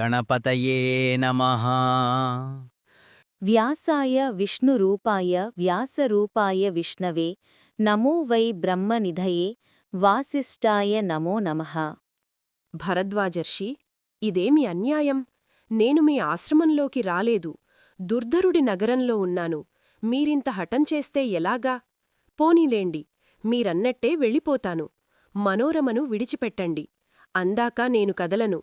గణపతయే నమః వ్యాసాయ విష్ణురూపాయ వ్యాసరూపాయ విష్ణవే నమో వై బ్రహ్మనిధయే వాసిష్ఠాయ నమో నమః। భరద్వాజర్షి ఇదేమి అన్యాయం. నేను మీ ఆశ్రమంలోకి రాలేదు. దుర్ధరుడి నగరంలో ఉన్నాను. మీరింత హఠం చేస్తే ఎలాగా? పోనీలేండి. మీరన్నట్టే వెళ్ళిపోతాను. మనోరమను విడిచిపెట్టండి. అందాక నేను కదలను.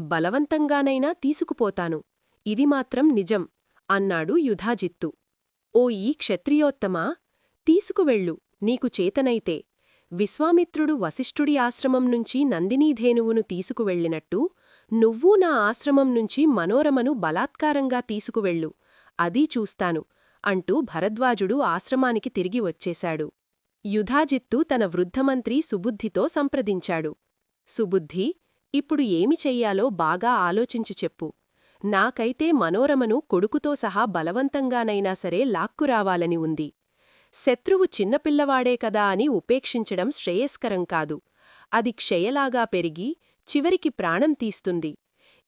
బలవంతంగానైనా తీసుకుపోతాను. ఇది మాత్రం నిజం అన్నాడు యుధాజిత్తు. ఓ ఈ క్షత్రియోత్తమా తీసుకువెళ్ళు నీకు చేతనైతే. విశ్వామిత్రుడు వశిష్ఠుడి ఆశ్రమం నుంచి నందినీధేనువును తీసుకువెళ్ళినట్టు నువ్వూ నా ఆశ్రమం నుంచి మనోరమను బలాత్కారంగా తీసుకువెళ్ళు అదీ చూస్తాను అంటూ భరద్వాజుడు ఆశ్రమానికి తిరిగి వచ్చేశాడు. యుధాజిత్తు తన వృద్ధమంత్రి సుబుద్ధితో సంప్రదించాడు. సుబుద్ధి ఇప్పుడు ఏమి చెయ్యాలో బాగా ఆలోచించి చెప్పు. నాకైతే మనోరమను కొడుకుతో సహా బలవంతంగానైనా సరే లాక్కురావాలని ఉంది. శత్రువు చిన్నపిల్లవాడే కదా అని ఉపేక్షించడం శ్రేయస్కరం కాదు. అది క్షయలాగా పెరిగి చివరికి ప్రాణం తీస్తుంది.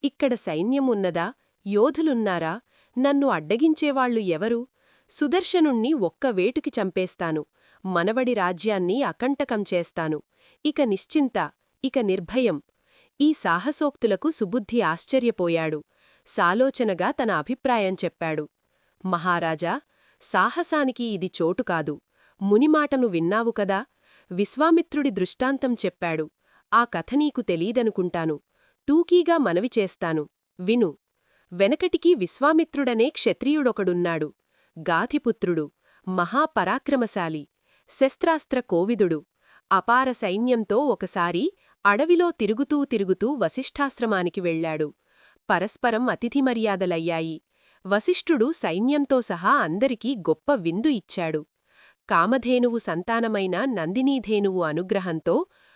ఇక్కడ సైన్యమున్నదా? యోధులున్నారా? నన్ను అడ్డగించేవాళ్ళు ఎవరు? సుదర్శనుణ్ణి ఒక్క వేటుకి చంపేస్తాను. మనవడి రాజ్యాన్ని అకంటకం చేస్తాను. ఇక నిశ్చింత ఇక నిర్భయం. ఈ సాహసోక్తులకు సుబుద్ధి ఆశ్చర్యపోయాడు. సాలోచనగా తన అభిప్రాయం చెప్పాడు. మహారాజా సాహసానికి ఇది చోటు కాదు. మునిమాటను విన్నావు కదా? విశ్వామిత్రుడి దృష్టాంతం చెప్పాడు. ఆ కథ నీకు తెలీదనుకుంటాను. టూకీగా మనవి చేస్తాను. విను. వెనకటికి విశ్వామిత్రుడనే క్షత్రియుడొకడున్నాడు. గాధిపుత్రుడు. మహాపరాక్రమశాలి. శస్త్రాస్త్ర కోవిదుడు. అపార సైన్యంతో ఒకసారి అడవిలో తిరుగుతూ తిరుగుతూ వశిష్ఠాశ్రమానికి వెళ్ళాడు పరస్పరం అతిథి మర్యాదలయ్యాయి వశిష్ఠుడు సైన్యంతో సహా అందరికీ గొప్ప విందు ఇచ్చాడు. కామధేనువు సంతానమైన నందినీధేనువు అనుగ్రహంతో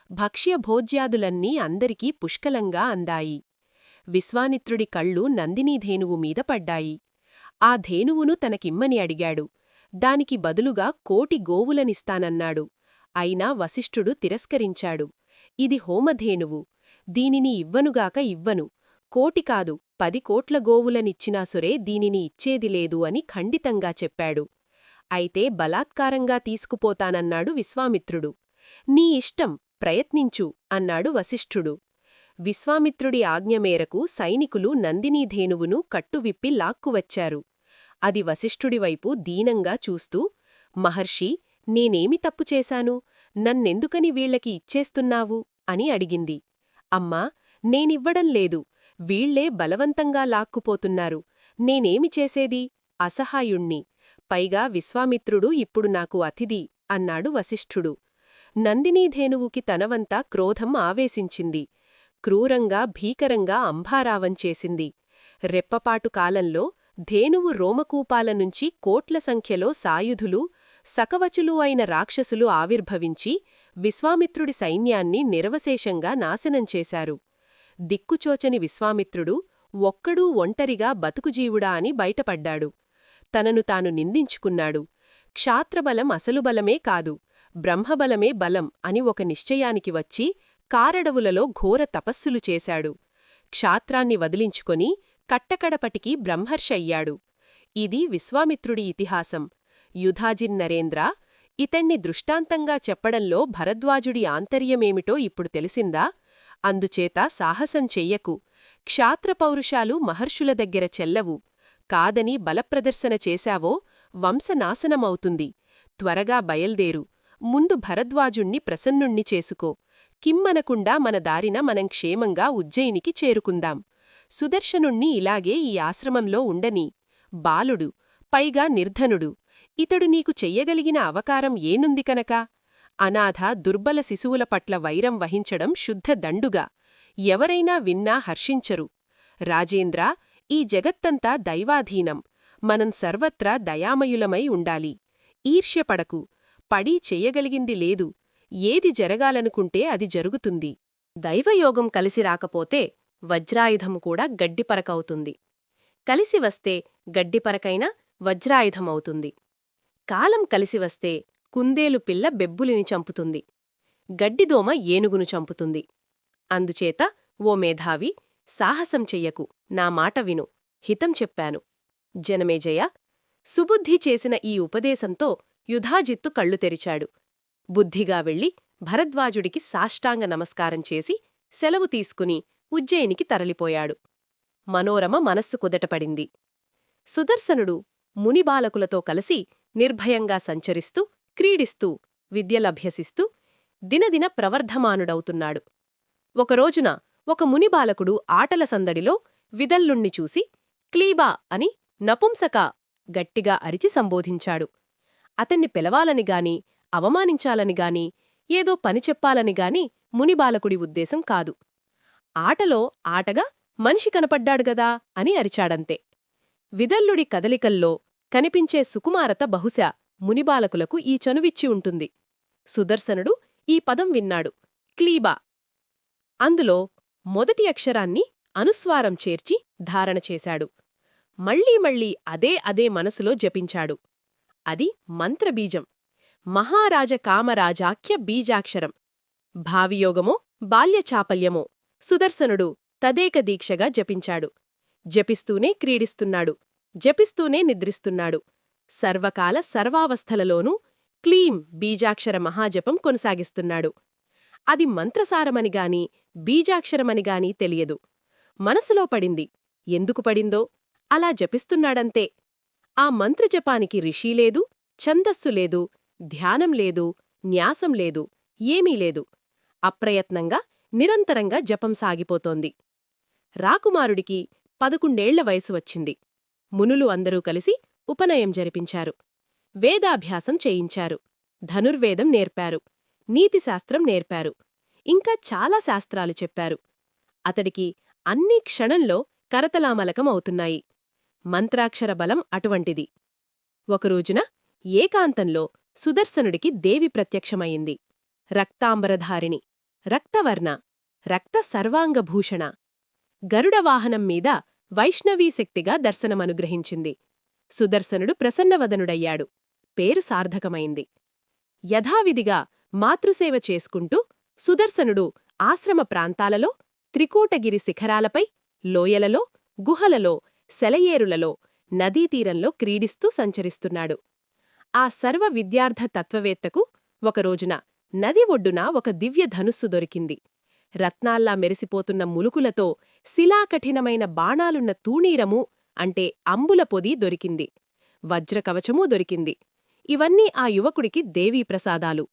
భక్ష్యభోజ్యాదులన్నీ అందరికీ పుష్కలంగా అందాయి. విశ్వామిత్రుడి కళ్ళు నందినీధేనువు మీద పడ్డాయి. ఆ ధేనువును తనకిమ్మని అడిగాడు. దానికి బదులుగా కోటి గోవులనిస్తానన్నాడు. అయినా వశిష్ఠుడు తిరస్కరించాడు. ఇది హోమధేనువు. దీనిని ఇవ్వనుగాక ఇవ్వను. కోటి కాదు పది కోట్ల గోవులనిచ్చినా సురే దీనిని ఇచ్చేది లేదు అని ఖండితంగా చెప్పాడు. అయితే బలాత్కారంగా తీసుకుపోతానన్నాడు విశ్వామిత్రుడు. నీ ఇష్టం ప్రయత్నించు అన్నాడు వశిష్ఠుడు. విశ్వామిత్రుడి ఆజ్ఞ మేరకు సైనికులు నందినీధేనువును కట్టువిప్పి లాక్కువచ్చారు. అది వశిష్ఠుడివైపు దీనంగా చూస్తూ మహర్షి నేనేమి తప్పు చేశాను? నన్నెందుకని వీళ్ళకి ఇచ్చేస్తున్నావు? అని అడిగింది. అమ్మా నేనివ్వడం లేదు. వీళ్ళే బలవంతంగా లాక్కుపోతున్నారు. నేనేమి చేసేది? అసహాయుణ్ణి. పైగా విశ్వామిత్రుడు ఇప్పుడు నాకు అతిథి అన్నాడు వశిష్ఠుడు. నందినీధేనువుకి తనవంతా క్రోధం ఆవేశించింది. క్రూరంగా భీకరంగా అంభారావం చేసింది. రెప్పపాటు కాలంలో ధేనువు రోమకూపాల నుంచి కోట్ల సంఖ్యలో సాయుధులు సకవచులు అయిన రాక్షసులు ఆవిర్భవించి విశ్వామిత్రుడి సైన్యాన్ని నిరవశేషంగా నాశనం చేశారు. దిక్కుచోచని విశ్వామిత్రుడు ఒక్కడూ ఒంటరిగా బతుకుజీవుడా అని బయటపడ్డాడు. తనను తాను నిందించుకున్నాడు. క్షాత్రబలం అసలు బలమే కాదు బ్రహ్మబలమే బలం అని ఒక నిశ్చయానికి వచ్చి కారడవులలో ఘోర తపస్సులు చేశాడు. క్షాత్రాన్ని వదిలించుకొని కట్టకడపటికి బ్రహ్మర్షయ్యాడు ఇది విశ్వామిత్రుడి ఇతిహాసం. యుధాజిన్ నరేంద్ర ఇతణ్ణి దృష్టాంతంగా చెప్పడంలో భరద్వాజుడి ఆంతర్యమేమిటో ఇప్పుడు తెలిసిందా? అందుచేత సాహసం చెయ్యకు. క్షాత్రపౌరుషాలు మహర్షుల దగ్గర చెల్లవు. కాదని బలప్రదర్శన చేశావో వంశనాశనమవుతుంది. త్వరగా బయల్దేరు. ముందు భరద్వాజుణ్ణి ప్రసన్నుణ్ణి చేసుకో. కిమ్మనకుండా మన దారిన మనం క్షేమంగా ఉజ్జయినికి చేరుకుందాం. సుదర్శనుణ్ణి ఇలాగే ఈ ఆశ్రమంలో ఉండని. బాలుడు పైగా నిర్ధనుడు. ఇతడు నీకు చెయ్యగలిగిన అవకారం ఏనుంది కనుక? అనాథ దుర్బల శిశువుల పట్ల వైరం వహించడం శుద్ధ దండుగా. ఎవరైనా విన్నా హర్షించరు. రాజేంద్ర ఈ జగత్తంతా దైవాధీనం. మనం సర్వత్రా దయామయులమై ఉండాలి. ఈర్ష్యపడకు. పడి చెయ్యగలిగింది లేదు. ఏది జరగాలనుకుంటే అది జరుగుతుంది. దైవయోగం కలిసి రాకపోతే వజ్రాయుధం కూడా గడ్డిపరకవుతుంది. కలిసి వస్తే గడ్డిపరకైనా వజ్రాయుధమవుతుంది. కాలం కలిసి వస్తే కుందేలు పిల్ల బెబ్బులిని చంపుతుంది. గడ్డిదోమ ఏనుగును చంపుతుంది. అందుచేత ఓ మేధావి సాహసం చెయ్యకు నా మాట విను హితం చెప్పాను. జనమేజయ సుబుద్ధి చేసిన ఈ ఉపదేశంతో యుధాజిత్తు కళ్ళు తెరిచాడు. బుద్ధిగా వెళ్ళి భరద్వాజుడికి సాష్టాంగ నమస్కారం చేసి సెలవు తీసుకుని ఉజ్జయినికి తరలిపోయాడు. మనోరమ మనస్సు కుదటపడింది. సుదర్శనుడు మునిబాలకులతో కలిసి నిర్భయంగా సంచరిస్తూ క్రీడిస్తూ విద్యలభ్యసిస్తూ దినదిన ప్రవర్ధమానుడవుతున్నాడు. ఒకరోజున ఒక మునిబాలకుడు ఆటల సందడిలో విదల్లుణ్ణి చూసి క్లీబా అని నపుంసక గట్టిగా అరిచి సంబోధించాడు. అతన్ని పిలవాలనిగాని అవమానించాలనిగాని ఏదో పని చెప్పాలనిగాని మునిబాలకుడి ఉద్దేశం కాదు. ఆటలో ఆటగా మనిషి కనపడ్డాడుగదా అని అరిచాడంతే. విదల్లుడి కదలికల్లో కనిపించే సుకుమారత బహుశా మునిబాలకులకు ఈ చనువిచ్చి ఉంటుంది. సుదర్శనుడు ఈ పదం విన్నాడు. క్లీబా. అందులో మొదటి అక్షరాన్ని అనుస్వారం చేర్చి ధారణ చేశాడు. మళ్ళీ మళ్ళీ అదే అదే మనసులో జపించాడు. అది మంత్రబీజం. మహారాజ కామరాజాఖ్య బీజాక్షరం. భావియోగమో బాల్యచాపల్యమో సుదర్శనుడు తదేక దీక్షగా జపించాడు. జపిస్తూనే క్రీడిస్తున్నాడు. జపిస్తూనే నిద్రిస్తున్నాడు. సర్వకాల సర్వావస్థలలోనూ క్లీం బీజాక్షర మహాజపం కొనసాగిస్తున్నాడు. అది మంత్రసారమనిగాని బీజాక్షరమనిగాని తెలియదు. మనసులో పడింది ఎందుకు పడిందో? అలా జపిస్తున్నాడంతే. ఆ మంత్రజపానికి ఋషి లేదు ఛందస్సు లేదు ధ్యానం లేదు న్యాసం లేదు ఏమీ లేదు. అప్రయత్నంగా నిరంతరంగా జపం సాగిపోతోంది. రాకుమారుడికి పదకొండేళ్ళ వయసు వచ్చింది. మునులు అందరూ కలిసి ఉపనయం జరిపించారు. వేదాభ్యాసం చేయించారు. ధనుర్వేదం నేర్పారు. నీతిశాస్త్రం నేర్పారు. ఇంకా చాలా శాస్త్రాలు చెప్పారు. అతడికి అన్నీ క్షణంలో కరతలామలకం అవుతున్నాయి. మంత్రాక్షర బలం అటువంటిది. ఒకరోజున ఏకాంతంలో సుదర్శనుడికి దేవి ప్రత్యక్షమయింది రక్తాంబరధారిణి రక్తవర్ణ రక్త సర్వాంగభూషణ. గరుడవాహనం మీద వైష్ణవీ శక్తిగా దర్శనమనుగ్రహించింది. సుదర్శనుడు ప్రసన్నవదనుడయ్యాడు. పేరు సార్థకమైంది. యథావిధిగా మాతృసేవ చేసుకుంటూ సుదర్శనుడు ఆశ్రమ ప్రాంతాలలో త్రికూటగిరి శిఖరాలపై లోయలలో గుహలలో సెలయేరులలో నదీతీరంలో క్రీడిస్తూ సంచరిస్తున్నాడు. ఆ సర్వ విద్యార్థ తత్వవేత్తకు ఒకరోజున నది ఒడ్డున ఒక దివ్య ధనుస్సు దొరికింది. రత్నాల్లా మెరిసిపోతున్న ములుకులతో శిలాకఠినమైన బాణాలున్న తూణీరము అంటే అంబుల పొది దొరికింది. వజ్రకవచమూ దొరికింది. ఇవన్నీ ఆ యువకుడికి దేవీప్రసాదాలు.